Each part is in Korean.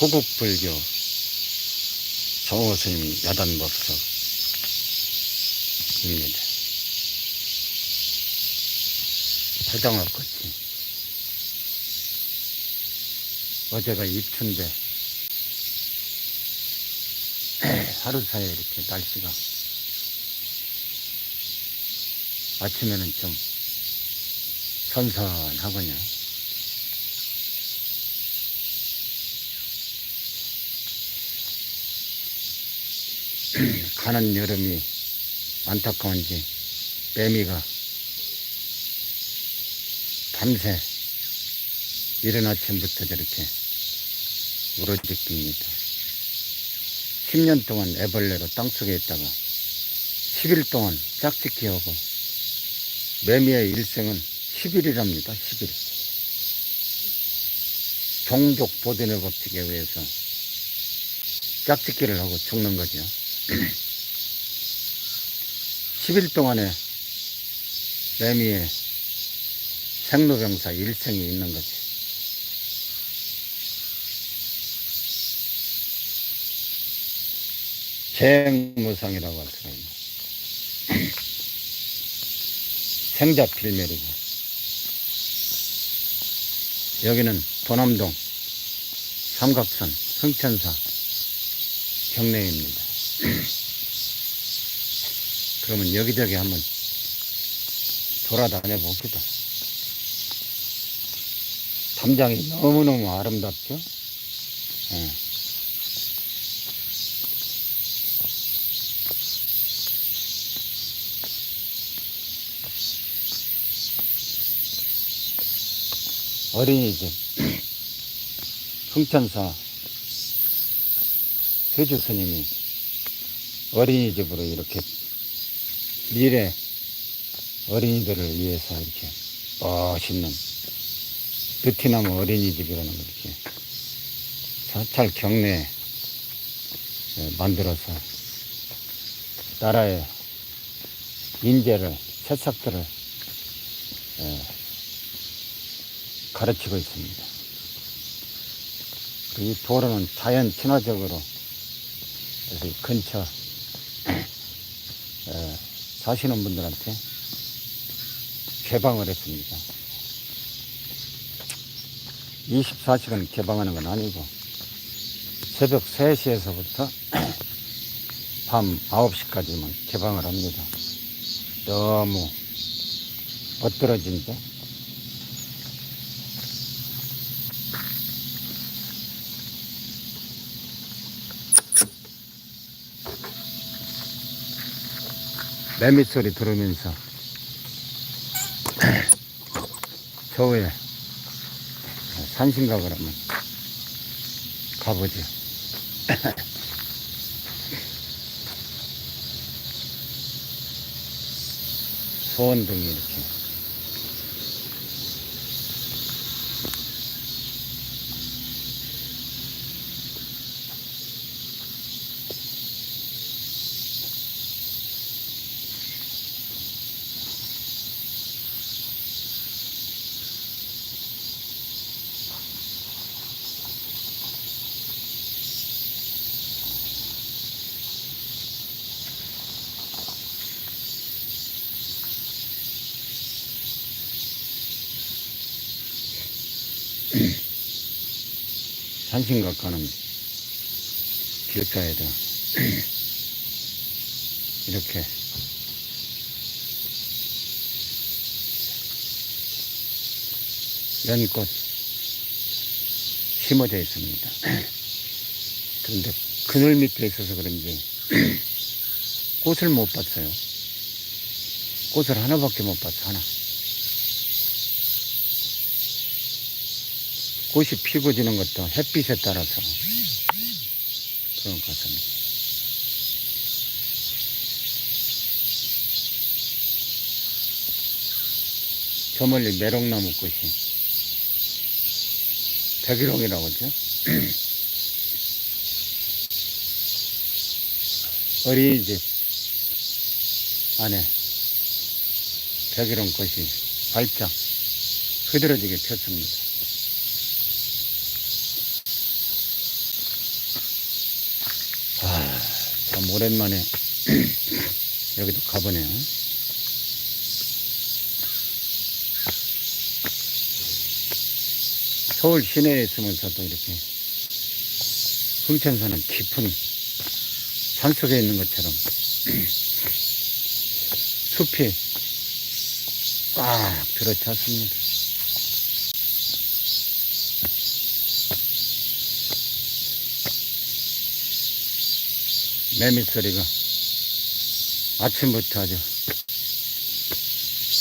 호국불교 정호스님 야단법석입니다. 화장할 것이 어제가 입춘데 하루 사이에 이렇게 날씨가 아침에는 좀 선선하군요. 가는 여름이 안타까운지 매미가 밤새 이른 아침부터 저렇게 울어짖깁니다. 10년 동안 애벌레로 땅속에 있다가 10일 동안 짝짓기 하고 매미의 일생은 10일이랍니다. 10일. 종족 보존의 법칙에 의해서 짝짓기를 하고 죽는 거죠. 10일 동안에 매미의 생로병사 일생이 있는 거지. 재행무상이라고 할 수가 있네. 생자 필멸이고. 여기는 도남동 삼각산 흥천사 경내입니다. 그러면 여기저기 한번 돌아다녀 봅시다. 담장이 너무너무 아름답죠? 예. 어린이집 흥천사 회주 스님이 어린이집으로 이렇게 미래 어린이들을 위해서 이렇게 멋있는 베트남 어린이집이라는 걸 이렇게 사찰 경내에 예, 만들어서 나라의 인재를 새싹들을 예, 가르치고 있습니다. 그이 도로는 자연 친화적으로 그래서 이 근처 에, 사시는 분들한테 개방을 했습니다. 24시간 개방하는 건 아니고 새벽 3시에서부터 밤 9시까지만 개방을 합니다. 너무 멋들어진데 매미 소리 들으면서 겨우에 산신각을 한번 가보죠. 소원등이 이렇게 산신각 가는 길가에다 이렇게 연꽃 심어져 있습니다. 그런데 그늘 밑에 있어서 그런지 꽃을 못 봤어요. 꽃을 하나밖에 못 봤어, 하나. 꽃이 피고 지는 것도 햇빛에 따라서 그런 것 같습니다. 저 멀리 메롱나무 꽃이 백일홍이라고 하죠. 어린이집 안에 백일홍 꽃이 활짝 흐드러지게 폈습니다. 참 오랜만에 여기도 가보네요. 서울 시내에 있으면서도 이렇게 흥천산은 깊은 산속에 있는 것처럼 숲이 꽉 들어찼습니다. 매미 소리가 아침부터 아주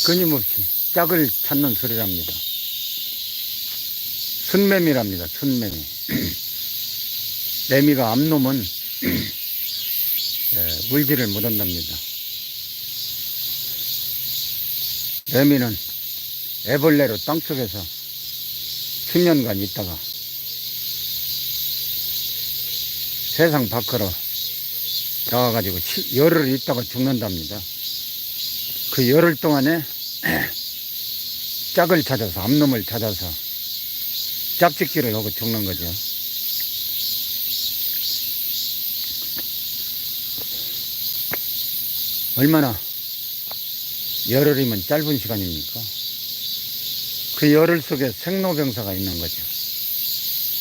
끊임없이 짝을 찾는 소리랍니다. 순매미랍니다. 순매미. 매미가 암놈은 예, 물질을 못한답니다. 매미는 애벌레로 땅속에서 10년간 있다가 세상 밖으로 나와가지고 시- 열흘 있다가 죽는답니다. 그 열흘 동안에 짝을 찾아서 암놈을 찾아서 짝짓기를 하고 죽는 거죠. 얼마나 열흘이면 짧은 시간입니까? 그 열흘 속에 생로병사가 있는 거죠.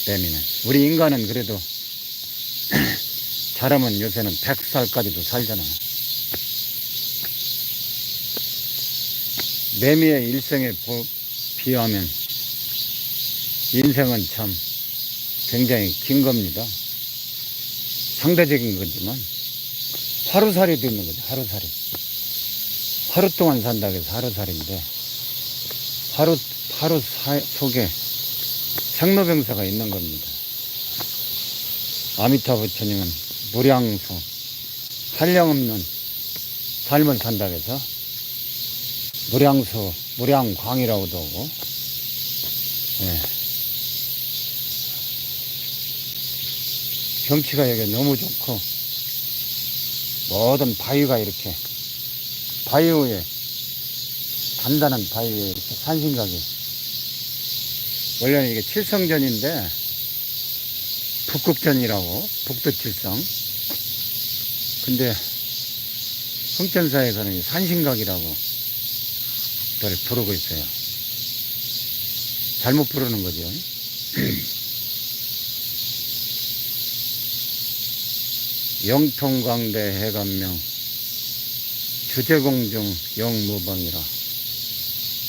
뱀이는. 우리 인간은 그래도 잘하면 요새는 100살까지도 살잖아요. 매미의 일생에 보- 비하면 인생은 참 굉장히 긴 겁니다. 상대적인 거지만 하루살이도 있는 거죠. 하루살이. 하루 동안 산다고 해서 하루살인데 하루 하루 사- 속에 생로병사가 있는 겁니다. 아미타 부처님은 무량수 한량없는 삶을 산다고 해서 무량수 무량광이라고도 하고 예. 경치가 여기 너무 좋고 모든 바위가 이렇게 바위 위에 단단한 바위 위에 이렇게 산신각이 원래는 이게 칠성전인데 북극전이라고 북두칠성. 근데 흥천사에서는 이 산신각이라고 를 부르고 있어요. 잘못 부르는 거죠. 영통광대 해감명 주제공중 영무방이라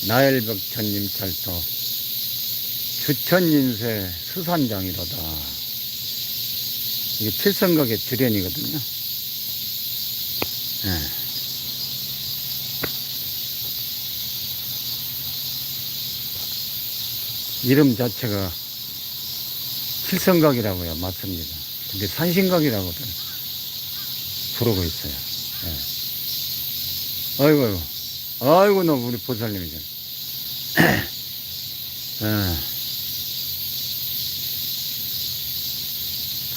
나엘벽천님 찰토 주천인세 수산장이로다 이게 칠성각의 주련이거든요 예. 이름 자체가 칠성각이라고요 맞습니다 근데 산신각이라고도 부르고 있어요 예. 아이고 아이고 아이고 너 우리 보살님이잖아 예.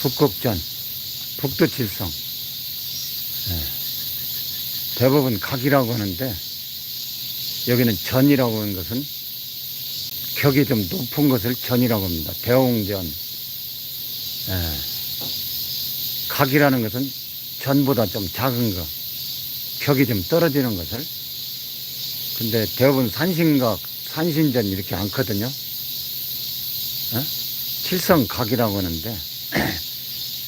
북극전 북두칠성 예. 대부분 각이라고 하는데 여기는 전이라고 하는 것은 격이 좀 높은 것을 전이라고 합니다. 대홍전. 예. 각이라는 것은 전보다 좀 작은 거. 격이 좀 떨어지는 것을. 근데 대부분 산신각, 산신전 이렇게 않거든요. 어? 칠성각이라고 하는데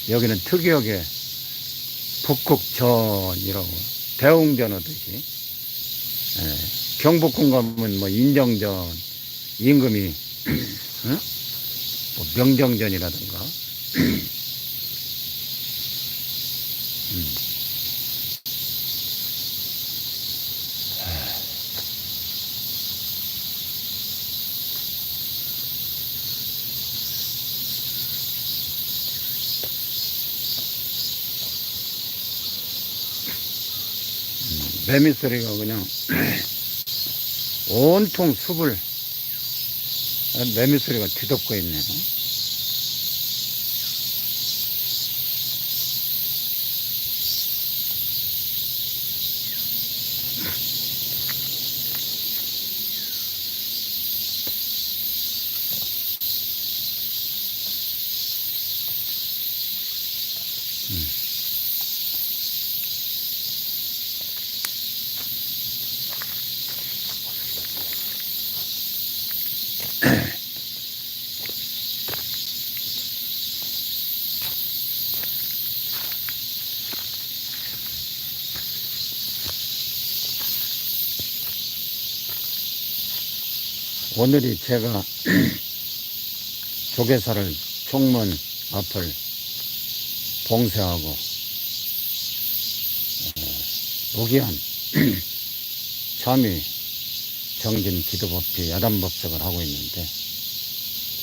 여기는 특이하게 북극전이라고 대홍전 하듯이 예. 경복궁 가면 뭐 인정전 임금이 응? 뭐 명정전이라든가 음. 매미 소리가 그냥 온통 숲을 매미 소리가 뒤덮고 있네요. 오늘이 제가 조계사를 총문 앞을 봉쇄하고 어, 무기한 참의 정진 기도법회 야단법석을 하고 있는데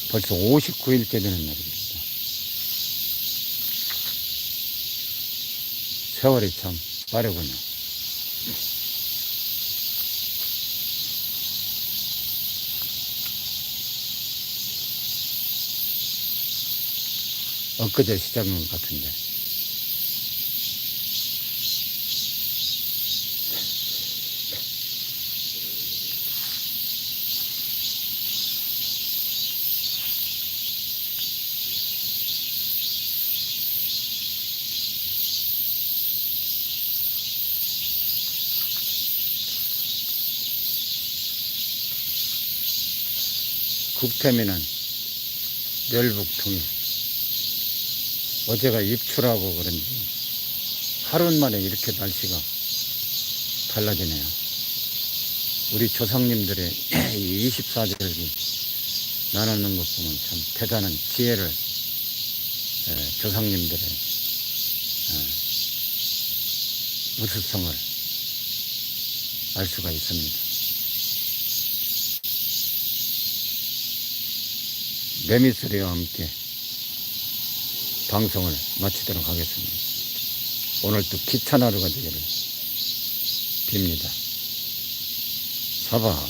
벌써 59일째 되는 날입니다. 세월이 참 빠르군요. 엊그제 시작한 것 같은데. 국태민은 멸북통일. 어제가 입추라고 그런지 하루 만에 이렇게 날씨가 달라지네요. 우리 조상님들의 이 24절기 나누는 것 보면 참 대단한 지혜를 에, 조상님들의 에, 우수성을 알 수가 있습니다. 매미소리와 함께 방송을 마치도록 하겠습니다. 오늘도 기찬 하루가 되기를 빕니다. 사바